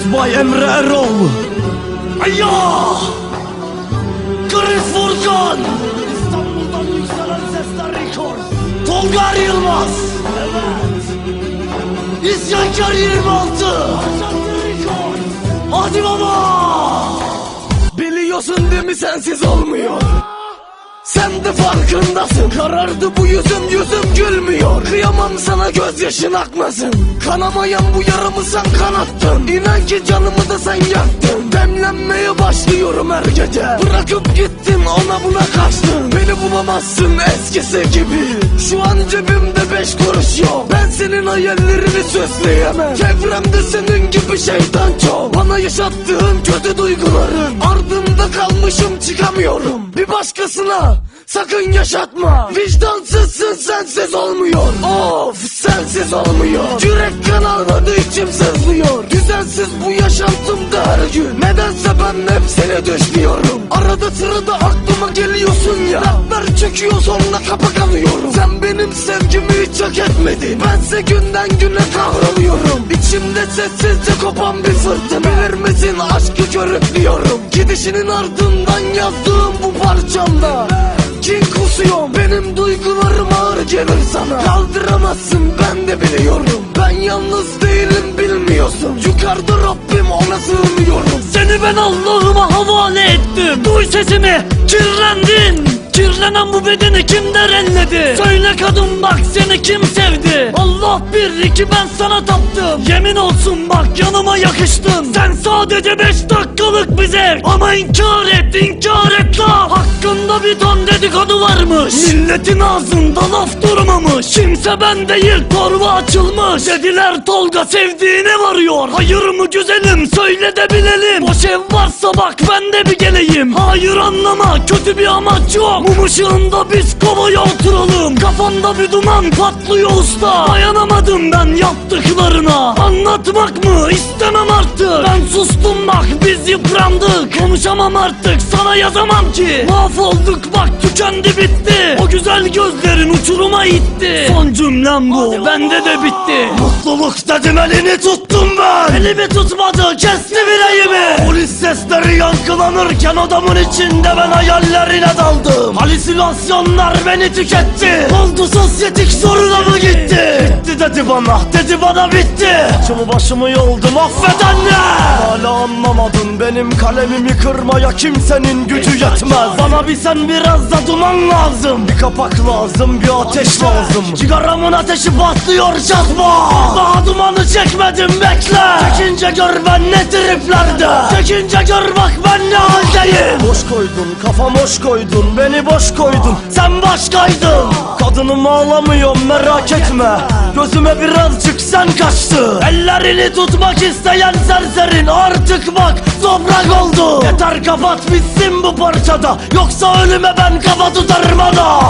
Beat by Emre Erol. Ayya Chris Furkan! İstanbul'dan yükselen sesler Records Tolga Yılmaz. Evet. İsyankar 26 Hadi baba! Biliyorsun değil mi sensiz olmuyor? Sen de farkındasın. Karardı bu yüzüm yüzüm Kıyamam sana gözyaşın akmasın. Kanamayan bu yaramı sen kanattın. İnan ki canımı da sen yaktın. Demlenmeye başlıyorum her gece. Bırakıp gittin ona buna kaçtın. Beni bulamazsın eskisi gibi. Şu an cebimde beş kuruş yok. Ben senin hayallerini süsleyemem. Çevremde senin gibi şeytan çok. Bana yaşattığın kötü duyguların. Ardında kalmışım çıkamıyorum. Bir başkasına sakın yaşatma. Vicdansızsın sensiz olmuyor. Of sensiz olmuyor. Yürek kan almadı içim sızlıyor. Düzensiz bu yaşantımda her gün. Nedense ben hep seni düşmüyorum Arada sırada aklıma geliyorsun ya. Rapler çekiyor sonra kapak alıyorum Sen benim sevgimi hiç hak etmedin. Bense günden güne kahroluyorum. İçimde sessizce kopan bir fırtına. Bilir misin aşkı körüklüyorum. Gidişinin ardından yazdığım bu parçamda Kin kusuyor. Benim duygularım ağır gelir sana. Kaldıramazsın ben de biliyorum. Ben yalnız değilim bilmiyorsun. Yukarıda Rabbim ona sığınıyorum. Seni ben Allah'ıma havale ettim. Duy sesimi kirlendin. Kirlenen bu bedeni kim derelledi Söyle kadın bak seni kim sevdi? Allah bir iki ben sana taptım. Yemin olsun bak yanıma yakıştın. Sen sadece beş dakikalık bir Ama inkar et inkar et la ton dedikodu varmış. Milletin ağzında laf durmamış. Kimse ben değil torba açılmış. Dediler Tolga sevdiğine varıyor. Hayır mı güzelim? Söyle de bilelim. Boş ev varsa bak ben de bir geleyim. Hayır anlama. Kötü bir amaç yok. Mum ışığında biz kovaya oturalım. Kafamda bir duman patlıyor usta. Dayanamadım ben yaptıklarına. Anlatmak mı? İstemem artık. Ben sustum bak biz yıprandık. Konuşamam artık. Sana yazamam ki. Mahvolduk bak tükendi bitti. O güzel gözlerin uçuruma itti. Son cümlem bu bende de bitti. Mutluluk dedim elini tuttum ben. Elimi tutmadı kesti bileğimi sesleri yankılanırken odamın içinde ben hayallerine daldım. Halüsinasyonlar beni tüketti. Oldu sosyetik soruna mı gitti? Bitti dedi bana dedi bana bitti. Saçımı başımı yoldum affet anne. Hala anlamadın benim kalemimi kırmaya kimsenin gücü yetmez. Bana bir sen biraz da duman lazım. Bir kapak lazım bir ateş lazım. Cigaramın ateşi patlıyor çatma. Daha dumanı çekmedim bekle. Çekince gör ben ne triplerde. Çekince gör bak ben ne haldeyim. Boş koydun kafam hoş koydun Beni boş koydun. Sen başkaydın. Kadınım ağlamıyorum merak etme. Gözüme birazcık sen kaçtı Ellerini tutmak isteyen serserin Artık bak toprak oldu. Yeter kapat bitsin bu parçada. Yoksa ölüme ben kafa tutarım ana